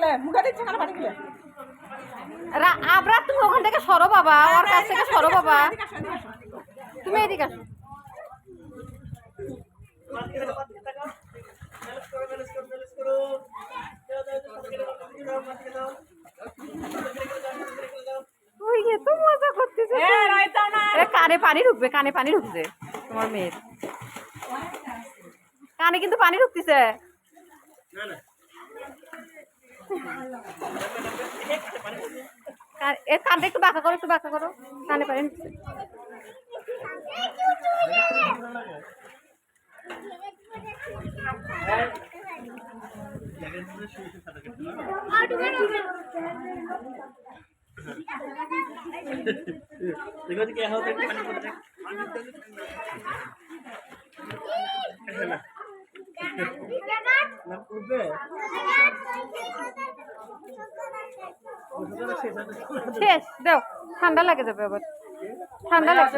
খেলে মুখে দিচ্ছে কেন পানি আবরা তুমি ওখান থেকে সরো বাবা ওর কাছ থেকে সরো বাবা। তুমি এদিকে আসো। মজা করতেছে এ রাইতা না। এ কানে পানি ঢুকবে কানে পানি ঢুকছে তোমার মেয়ের। কানে কিন্তু পানি ঢুকতেছে। কান- এ কানটা একটু বাঁকা করো একটু বাঁকা করো কানে পানি ঢুকছে देखो तो क्या होता है पानी पड़ जाए ना उबे শেষ দাও ঠান্ডা লাগে যাবে আবার। ঠান্ডা লাগে।